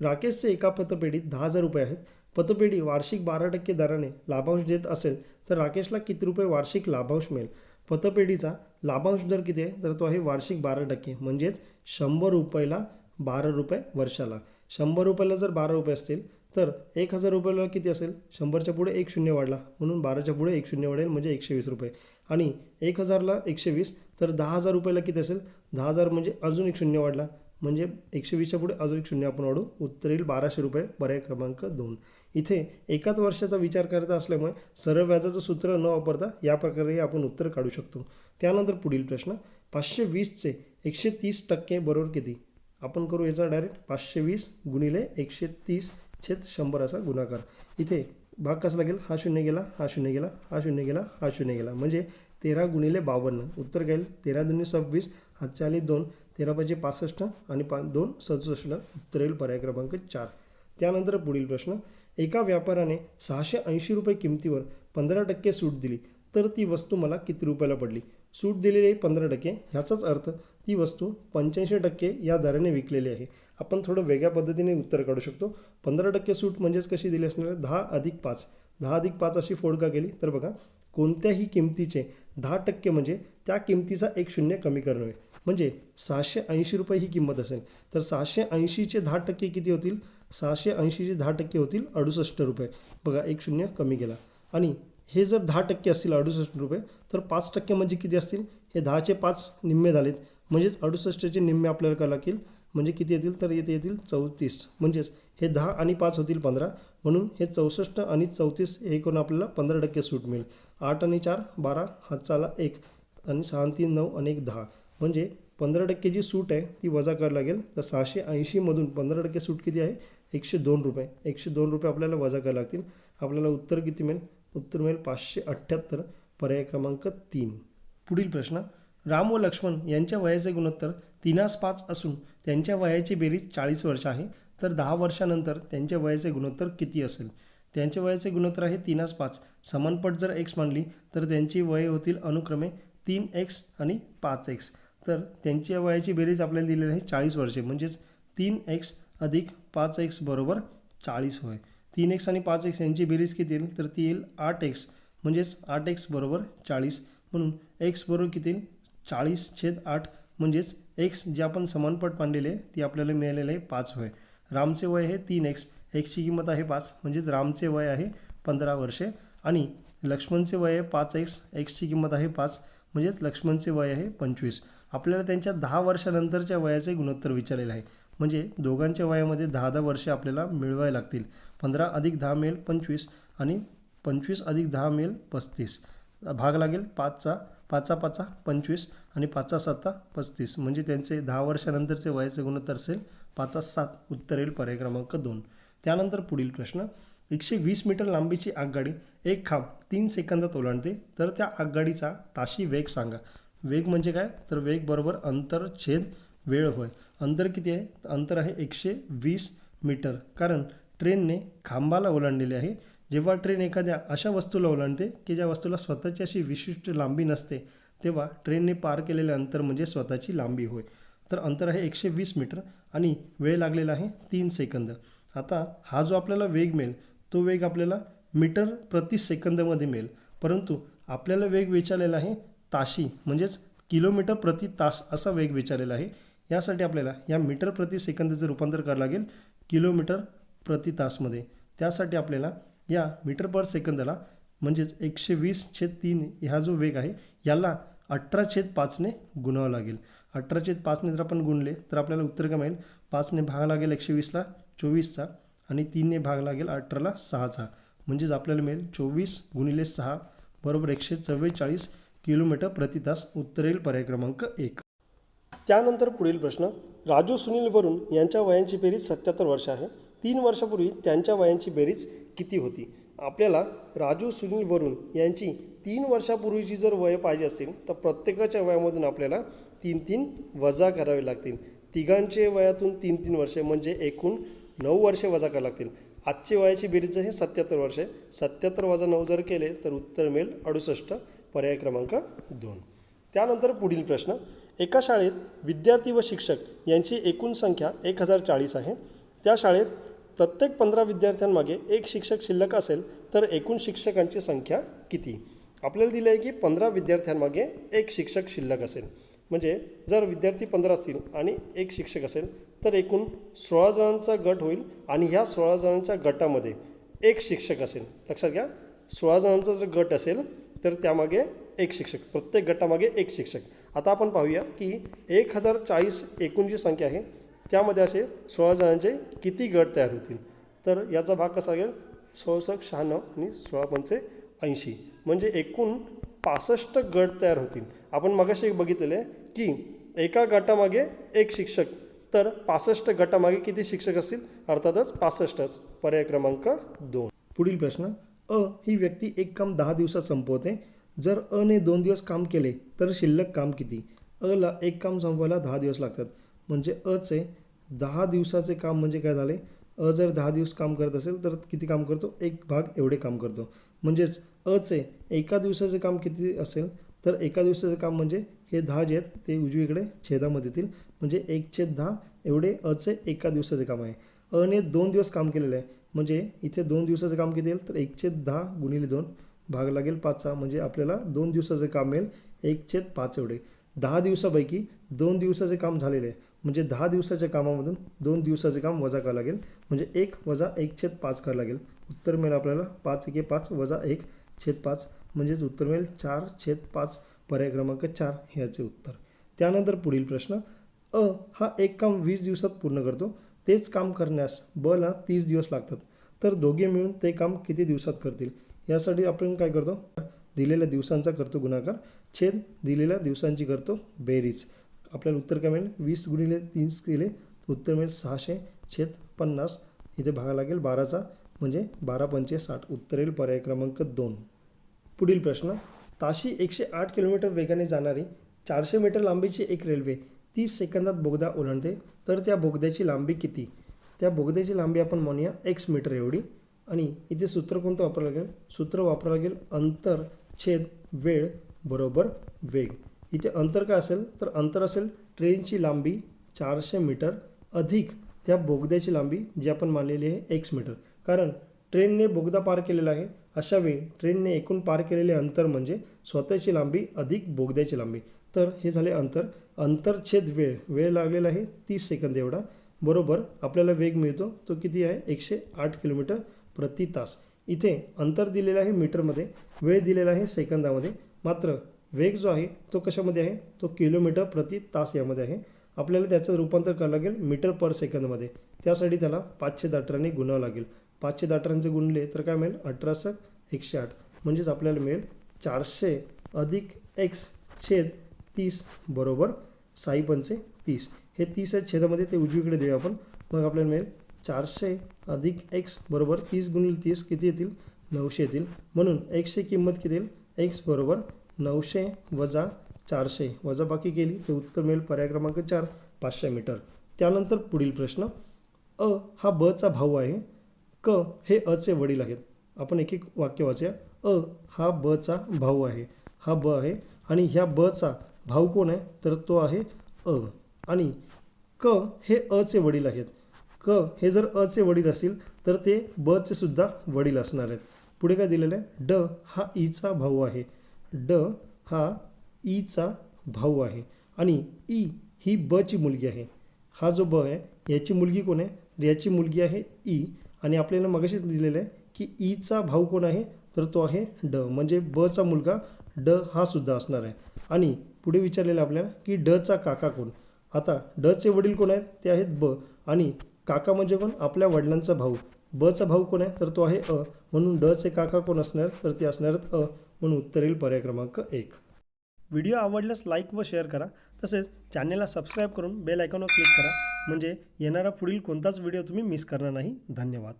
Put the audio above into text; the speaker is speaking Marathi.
राकेशचे एका पतपेढीत दहा हजार रुपये आहेत. पतपेढी वार्षिक बारा टक्के दराने लाभांश देत असेल तर राकेशला किती रुपये वार्षिक लाभांश मिळेल? पतपेढीचा लाभांश दर किती आहे? तर तो आहे वार्षिक बारा टक्के. म्हणजेच शंभर रुपयाला बारा रुपये वर्षाला. शंभर रुपयाला जर बारा रुपये असतील तर एक हजार रुपयाला किती असेल? शंभरच्या पुढे एक शून्य वाढला. म्हणून बाराच्या पुढे एक शून्य वाढेल म्हणजे एकशे वीस रुपये. आणि एक हजारला एकशे वीस तर दहा हजार रुपयाला किती असेल? दहा हजार म्हणजे अजून एक शून्य वाढला. म्हणजे एकशे वीसच्या पुढे अजून एक शून्य आपण वाढू. उत्तर येईल बाराशे रुपये पर्याय क्रमांक दोन. इथे एकाच वर्षाचा विचार करता असल्यामुळे सरळ व्याजाचं सूत्र न वापरता या प्रकारे आपण उत्तर काढू शकतो. त्यानंतर पुढील प्रश्न पाचशे वीसचे एकशे तीस टक्के बरोबर किती? आपण करू याचा डायरेक्ट पाचशे वीस गुणिले एकशे तीस छेद शंभर असा गुणाकार. इथे भाग कसा लागेल हा शून्य गेला हा शून्य गेला हा शून्य गेला हा शून्य गेला. म्हणजे तेरा गुणिले बावन्न. उत्तर काय तेरा दोन्ही सव्वीस हातच्या आली दोन. तेरा पाहिजे पासष्ट आणि पा दोन सदुसष्ट उत्तर येईल पर्याय क्रमांक चार. त्यानंतर पुढील प्रश्न एका व्यापाऱ्याने सहाशे ऐंशी रुपये किमतीवर पंधरा टक्के सूट दिली तर ती वस्तू मला किती रुपयाला पडली? सूट दिलेली आहे पंधरा टक्के ह्याचाच अर्थ ती वस्तू पंच्याऐंशी टक्के या दराने विकलेली आहे. आपण थोडं वेगळ्या पद्धतीने उत्तर काढू शकतो. पंधरा टक्के सूट म्हणजेच कशी दिली असणार? दहा अधिक पाच. दहा अधिक पाच अशी फोड का केली तर बघा कोणत्याही किमतीचे दहा टक्के म्हणजे त्या किमतीचा एक शून्य कमी करणं आहे. म्हणजे सहाशे ऐंशी रुपये ही किंमत असेल तर सहाशे ऐंशीचे दहा टक्के किती होतील? सहाशे ऐंशीचे दहा टक्के होतील अडुसष्ट रुपये. बघा एक शून्य कमी केला. आणि हे जर दहा टक्के असतील अडुसष्ट रुपये तर पाच टक्के म्हणजे किती असतील? हे दहाचे पाच निम्मे झालेत. म्हणजेच अडुसष्टचे निम्मे आपल्याला का लागतील. म्हणजे किती येतील? तर येथे येतील चौतीस. म्हणजेच हे दहा आणि पाच होतील पंधरा. म्हणून हे चौसष्ट आणि चौतीस हे करून आपल्याला पंधरा टक्के सूट मिळेल. आठ आणि चार बारा हातचाला एक आणि सहा तीन नऊ आणि एक दहा. म्हणजे पंधरा टक्के जी सूट आहे ती वजा करावी लागेल. तर सहाशे ऐंशीमधून पंधरा टक्के सूट किती आहे? एकशे दोन रुपये. एकशे दोन रुपये आपल्याला वजा करावे लागतील. आपल्याला उत्तर किती मिळेल? उत्तर मिळेल पाचशे अठ्ठ्याहत्तर. पर्याय क्रमांक तीन. पुढील प्रश्न. राम व लक्ष्मण यांच्या वयाचे गुणोत्तर तीनास पाच असून त्यांच्या वयाची बेरीज चाळीस वर्ष आहे. तर दहा वर्षानंतर त्यांच्या वयाचे गुणोत्तर किती असेल? त्यांच्या वयाचे गुणोत्तर आहे तीनास पाच. समानपट जर एक्स मानली तर त्यांची वय होतील अनुक्रमे तीन एक्स आणि पाच एक्स तर त्यांच्या वयाची बेरीज आपल्याला दिलेली आहे चाळीस वर्षे. म्हणजेच तीन एक्स अधिक पाच एक्स बरोबर चाळीस होय. तीन एक्स आणि पाच एक्स यांची बेरीज किती येईल? तर ती येईल आठ एक्स म्हणजेच आठ एक्स बरोबर चाळीस. म्हणून एक्स बरोबर किती येईल? चाळीस छेद आठ. म्हणजेच एक्स जे आपण समानपट मांडलेले आहे ती आपल्याला मिळालेलं आहे पाच होय. रामचे वय आहे तीन एक्स एक्सची किंमत आहे पाच म्हणजेच रामचे वय आहे पंधरा वर्षे. आणि लक्ष्मणचे वय आहे पाच एक्स एक्सची किंमत आहे पाच म्हणजेच लक्ष्मणचे वय आहे पंचवीस. आपल्याला त्यांच्या दहा वर्षानंतरच्या वयाचे गुणोत्तर विचारलेलं आहे. म्हणजे दोघांच्या वयामध्ये दहा दहा वर्षे आपल्याला मिळवावे लागतील. पंधरा अधिक दहा मिळेल पंचवीस आणि पंचवीस अधिक दहा मिळेल पस्तीस. भाग लागेल पाचचा पाचा पाचा पंचवीस आणि पाचा सत्ता पस्तीस. म्हणजे त्यांचे दहा वर्षानंतरचे वयाचे गुणोत्तर असेल पाचा सात उत्तरेल पर्याय क्रमांक दोन. त्यानंतर पुढील प्रश्न. एकशे वीस मीटर लांबीची आगगाडी एक खांब तीन सेकंदात ओलांडते तर त्या आगगाडीचा ताशी वेग सांगा. वेग म्हणजे काय? तर वेग बरोबर अंतर छेद वेळ होय. अंतर किती आहे? अंतर आहे एकशे वीस मीटर. कारण ट्रेनने खांबाला ओलांडलेले आहे. जेव्हा ट्रेन एखाद्या अशा वस्तूला ओलांडते की ज्या वस्तूला स्वतःची अशी विशिष्ट लांबी नसते तेव्हा ट्रेनने पार केलेले अंतर म्हणजे स्वतःची लांबी होय. तर अंतर आहे एकशे वीस मीटर आणि वेळ लागलेला आहे तीन सेकंद. आता हा जो आपल्याला वेग मिळेल तो वेग आपल्याला मीटर प्रति सेकंदमध्ये मिळेल. परंतु आपल्याला वेग विचारलेला आहे ताशी म्हणजेच किलोमीटर प्रति तास असा वेग विचारलेला आहे. यासाठी आपल्याला या मीटर प्रति सेकंदाचं रूपांतर करावं लागेल किलोमीटर प्रति तासमध्ये. त्यासाठी आपल्याला या मीटर पर सेकंदाला म्हणजेच एकशे वीस छेद तीन ह्या जो वेग आहे याला अठरा छेद पाचने गुणावं लागेल. अठराचे पाचने जर आपण गुणले तर आपल्याला उत्तर काय मिळेल? पाचने भाग लागेल एकशे वीसला चोवीसचा आणि तीनने भाग लागेल अठराला सहाचा. म्हणजेच आपल्याला मिळेल चोवीस गुणिले सहा बरोबर एकशे चव्वेचाळीस किलोमीटर प्रति तास उत्तर येईल पर्याय क्रमांक एक. त्यानंतर पुढील प्रश्न राजू सुनील वरुण यांच्या वयांची बेरीज सत्याहत्तर वर्ष आहे. तीन वर्षापूर्वी त्यांच्या वयांची बेरीज किती होती? आपल्याला राजू सुनील वरुण यांची तीन वर्षापूर्वीची जर वय पाहिजे असेल तर प्रत्येकाच्या वयामधून आपल्याला तीन तीन वजा करावे लागतील. तिघांचे वयातून तीन तीन वर्षे म्हणजे एकूण नऊ वर्षे वजा करावे लागतील. आजचे वयाची बेरीज हे सत्याहत्तर वर्षे. सत्याहत्तर वजा नऊ जर केले तर उत्तर मिळेल अडुसष्ट. पर्याय क्रमांक दोन. त्यानंतर पुढील प्रश्न. एका शाळेत विद्यार्थी व शिक्षक यांची एकूण संख्या एक हजार चाळीस आहे. त्या शाळेत प्रत्येक पंधरा विद्यार्थ्यांमागे एक शिक्षक शिल्लक असेल तर एकूण शिक्षकांची संख्या किती? आपल्याला दिलं आहे की पंधरा विद्यार्थ्यांमागे एक शिक्षक शिल्लक असेल. म्हणजे जर विद्यार्थी पंधरा असतील आणि एक शिक्षक असेल तर एकूण सोळा जणांचा गट होईल आणि ह्या सोळा जणांच्या गटामध्ये एक शिक्षक असेल. लक्षात घ्या सोळा जणांचा जर गट असेल तर त्यामागे एक शिक्षक प्रत्येक गटामागे एक शिक्षक. आता आपण पाहूया की एक हजार चाळीस एकूण जी संख्या आहे. त्यामध्ये असे सोळा जणांचे किती गट तयार होतील? तर याचा भाग कसा लागेल? सोळसक शहाण्णव आणि सोळा पंचे ऐंशी. म्हणजे एकूण पासष्ट गट तयार होतील. आपण मगाशी एक बघितलेले आहे की एका गटामागे एक शिक्षक. तर पासष्ट गटामागे किती शिक्षक असतील? अर्थातच पासष्टच. पर्याय क्रमांक दोन. पुढील प्रश्न. अ ही व्यक्ती एक काम दहा दिवसात संपवते. जर अ ने दोन दिवस काम केले तर शिल्लक काम किती? अला एक काम संपवायला दहा दिवस लागतात. म्हणजे अचे दहा दिवसाचे काम म्हणजे काय झाले? अ जर दहा दिवस काम करत असेल तर किती काम करतो? एक भाग एवढे काम करतो. म्हणजेच अचे एका दिवसाचे काम किती असेल? तर एका दिवसाचं काम म्हणजे हे दहा जे आहेत ते उजवीकडे छेदामध्ये येतील. म्हणजे एक छेद दहा एवढे अचे एका दिवसाचे काम आहे. अने दोन दिवस काम केलेलं आहे. म्हणजे इथे दोन दिवसाचं काम किती येईल? तर एक छेद दहा गुणिले दोन भाग लागेल पाचचा म्हणजे आपल्याला दोन दिवसाचं काम मिळेल. एक छेद पाच एवढे. दहा दिवसापैकी दोन दिवसाचे काम झालेले आहे. म्हणजे दहा दिवसाच्या कामामधून दोन दिवसाचे काम वजा करावं लागेल. म्हणजे एक वजा एक छेद पाच करावं लागेल. उत्तर मिळेल आपल्याला पाच एके पाच वजा एक छेद पाच. म्हणजेच उत्तर मिळेल चार छेद पाच पर्याय क्रमांक चार ह्याचे उत्तर. त्यानंतर पुढील प्रश्न. अ हा एक काम वीस दिवसात पूर्ण करतो. तेच काम करण्यास ब ला तीस दिवस लागतात. तर दोघे मिळून ते काम किती दिवसात करतील? यासाठी आपण काय करतो? दिलेल्या दिवसांचा करतो गुणाकार. छेद दिलेल्या दिवसांची करतो बेरीज. आपल्याला उत्तर काय मिळेल? वीस गुणिले तीस केले उत्तर मिळेल सहाशे छेद पन्नास. इथे भागा लागेल बाराचा म्हणजे बारा पंचे साठ. उत्तर येईल पर्याय क्रमांक दोन. पुढील प्रश्न. ताशी एकशे आठ किलोमीटर वेगाने जाणारी चारशे मीटर लांबीची एक रेल्वे तीस सेकंदात बोगदा ओलांडते. तर त्या बोगद्याची लांबी किती? त्या बोगद्याची लांबी आपण म्हणूया एक्स मीटर एवढी. आणि इथे सूत्र कोणतं वापरावं लागेल? सूत्र वापरावं लागेल अंतर छेद वेळ बरोबर वेग. इथे अंतर काय असेल? तर अंतर असेल ट्रेनची लांबी चारशे मीटर अधिक त्या बोगद्याची लांबी जी आपण मानलेली आहे एक्स मीटर. कारण ट्रेनने बोगदा पार केलेला आहे. अशा वेळी ट्रेनने एकूण पार केलेले अंतर म्हणजे स्वतःची लांबी अधिक बोगद्याची लांबी. तर हे झाले अंतर. अंतरछेद वेळ. वेळ लागलेला आहे तीस सेकंद एवढा. बरोबर आपल्याला वेग मिळतो. तो किती आहे? एकशे आठ किलोमीटर प्रति तास. इथे अंतर दिलेलं आहे मीटरमध्ये. वेळ दिलेला आहे सेकंदामध्ये. मात्र वेग जो आहे तो कशामध्ये आहे? तो किलोमीटर प्रति तास यामध्ये आहे. आपल्याला त्याचं रूपांतर करावं लागेल मीटर पर सेकंदमध्ये. त्यासाठी त्याला पाचशे दाटराने गुणावं लागेल. पाचशे दाटरांचे गुणले तर काय मिळेल? अठराशे एकशे आठ. म्हणजेच आपल्याला मिळेल चारशे अधिक एक्स छेद तीस बरोबर साई पंचे तीस. हे तीस आहेत छेदामध्ये ते उजवीकडे देऊया आपण. मग आपल्याला मिळेल चारशे अधिक एक्स बरोबर तीस गुणिले तीस किती येतील? नऊशे येतील. म्हणून एक्सची किंमत किती येईल? एक्स बरोबर नऊशे वजा चारशे. वजा बाकी केली तर उत्तर मिळेल पर्याय क्रमांक चार पाचशे मीटर. त्यानंतर पुढील प्रश्न. अ हा बचा भाऊ आहे. क हे अचे वडील आहेत. आपण एक एक वाक्य वाचूया. अ हा बचा भाऊ आहे. हा ब आहे आणि ह्या बचा भाऊ कोण आहे? तर तो आहे अ. आणि क हे अचे वडील आहेत. क हे जर अचे वडील असतील तर ते बचेसुद्धा वडील असणार आहेत. पुढे काय दिलेलं आहे? ड हा ईचा भाऊ आहे. ड हा ईचा भाऊ आहे आणि ई ही बची मुलगी आहे. हा जो ब आहे याची मुलगी कोण आहे? तर याची मुलगी आहे ई. आणि आपल्याला मगाशीच दिलेलं आहे की ईचा भाऊ कोण आहे? तर तो आहे ड. म्हणजे बचा मुलगा ड हा सुद्धा असणार आहे. आणि पुढे विचारलेलं आपल्याला की डचा काका कोण? आता डचे वडील कोण आहेत? ते आहेत ब. आणि काका म्हणजे कोण? आपल्या वडिलांचा भाऊ. बचा भाऊ कोण आहे? तर तो आहे अ. म्हणून डचे काका कोण असणार? तर ते असणार आहेत अ. म्हणून उत्तर येईल पर्याय क्रमांक एक. व्हिडिओ आवडल्यास लाईक व शेअर करा. तसेच चॅनेलला सबस्क्राईब करून बेल आयकॉनवर क्लिक करा. म्हणजे येणारा पुढील कोणताच व्हिडिओ तुम्ही मिस करणार नाही. धन्यवाद.